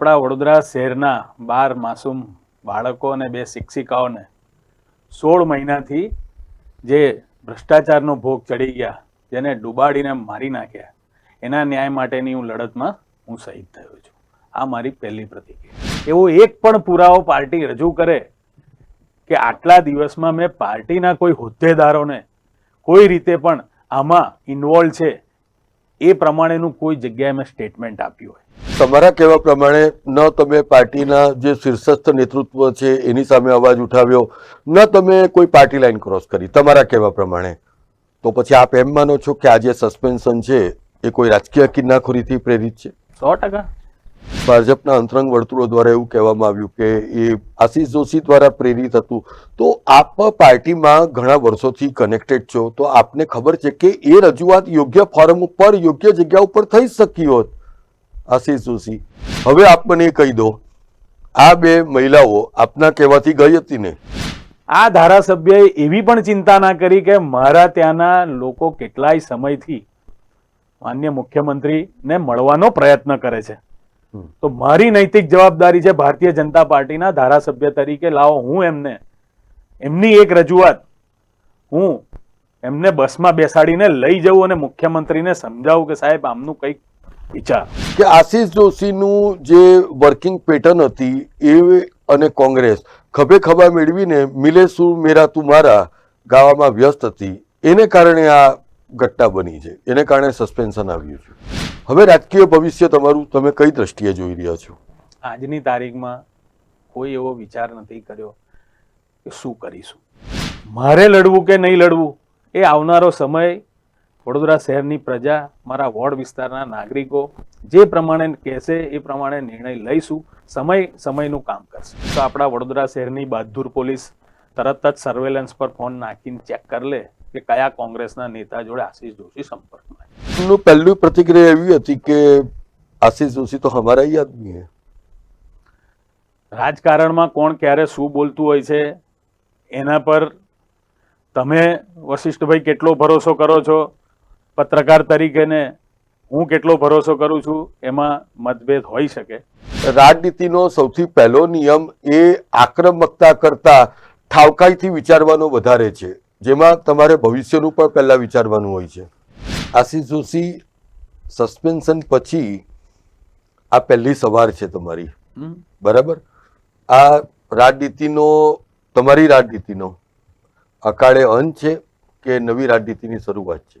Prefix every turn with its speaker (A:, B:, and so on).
A: આપણા વડોદરા શહેરના બાર માસૂમ બાળકો અને બે શિક્ષિકાઓને સોળ મહિનાથી જે ભ્રષ્ટાચારનો ભોગ ચડી ગયા, જેને ડૂબાડીને મારી નાખ્યા, એના ન્યાય માટેની હું લડતમાં હું શહીદ થયો છું. આ મારી પહેલી પ્રતિક્રિયા. એવો એક પણ પુરાવો પાર્ટી રજૂ કરે કે આટલા દિવસમાં મેં પાર્ટીના કોઈ હોદ્દેદારોને કોઈ રીતે પણ આમાં ઇન્વોલ્વ છે, એ પ્રમાણેનું કોઈ જગ્યાએ મેં સ્ટેટમેન્ટ આપ્યું હોય.
B: તમારા કહેવા પ્રમાણે ન તમે પાર્ટીના જે શીર્ષસ્થ નેતૃત્વ છે એની સામે અવાજ ઉઠાવ્યો ન તમે કોઈ પાર્ટી લાઈન ક્રોસ કરી તમારા કહેવા પ્રમાણે. તો પછી આપ એમ માનો છો કે આ જે સસ્પેન્શન છે એ કોઈ રાજકીય કિન્નાખોરીથી પ્રેરિત છે?
A: સો ટકા.
B: ભાજપના અંતરંગ વર્તુળો દ્વારા એવું કહેવામાં આવ્યું કે એ આશીષ જોશી દ્વારા પ્રેરિત હતું. તો આપ પાર્ટીમાં ઘણા વર્ષોથી કનેક્ટેડ છો. તો આપને ખબર છે કે એ રજૂઆત યોગ્ય ફોરમ ઉપર યોગ્ય જગ્યા ઉપર થઈ શકી હોત. આશીષ જોશી હવે આપ મને કહી દો આ બે મહિલાઓ આપના કહેવાથી ગઈ હતી ને?
A: આ ધારાસભ્યએ એવી પણ ચિંતા ના કરી કે મારા ત્યાંના લોકો કેટલાય સમયથી માન્ય મુખ્યમંત્રીને મળવાનો પ્રયત્ન કરે છે. તો મારી નૈતિક જવાબદારી છે ભારતીય જનતા પાર્ટીના ધારાસભ્ય તરીકે. લાવો હું એમને એમની એક રજૂઆત. હું એમને બસમાં બેસાડીને લઈ જવું અને મુખ્યમંત્રીને સમજાવું કે સાહેબ આમનું કંઈક વિચાર
B: કે આશીષ જોશીનું જે વર્કિંગ પેટર્ન હતી એ અને કોંગ્રેસ ખભે ખભા મેળવીને મિલે શું મેરા તું મારા ગાવામાં વ્યસ્ત હતી. એને કારણે આ ઘટના બની છે. એને કારણે સસ્પેન્શન આવ્યું છે. હવે રાજકીય ભવિષ્ય તમારું તમે કઈ દ્રષ્ટિએ જોઈ રહ્યા છો?
A: આજની તારીખમાં કોઈ એવો વિચાર નથી કર્યો કે શું કરીશું. મારે લડવું કે નહીં લડવું એ આવનારો સમય વડોદરા શહેરની પ્રજા મારા વોર્ડ વિસ્તારના નાગરિકો જે પ્રમાણે કહેશે એ પ્રમાણે નિર્ણય લઈશું સમય સમયનું કામ કરશે. તો આપણા વડોદરા શહેરની બહાદુર પોલીસ તરત જ સર્વેલન્સ પર ફોન નાખીને ચેક કરી લે કે કયા કોંગ્રેસના નેતા જોડે આશીષ જોશી સંપર્કમાં
B: એમનું પહેલું પ્રતિક્રિયા એવી હતી કે આશીષ જોશી તો હમારા ही આદમી હે.
A: રાજકારણમાં કોણ ક્યારે શું બોલતું હોય છે એના પર તમે વશિષ્ઠભાઈ કેટલો ભરોસો કરો છો? પત્રકાર તરીકેને હું કેટલો ભરોસો કરું છું એમાં મતભેદ હોઈ શકે.
B: રાજનીતિનો સૌથી પહેલો નિયમ એ આક્રમકતા કરતા ઠાવકાઈથી વિચારવાનો વધારે છે. જેમાં તમારે ભવિષ્યનું પણ પહેલાં વિચારવાનું હોય છે. આશીષ જોશી સસ્પેન્શન પછી આ પહેલી સવાર છે તમારી. બરાબર? આ રાજનીતિનો તમારી રાજનીતિનો અકાળે અંત છે કે નવી રાજનીતિની શરૂઆત છે?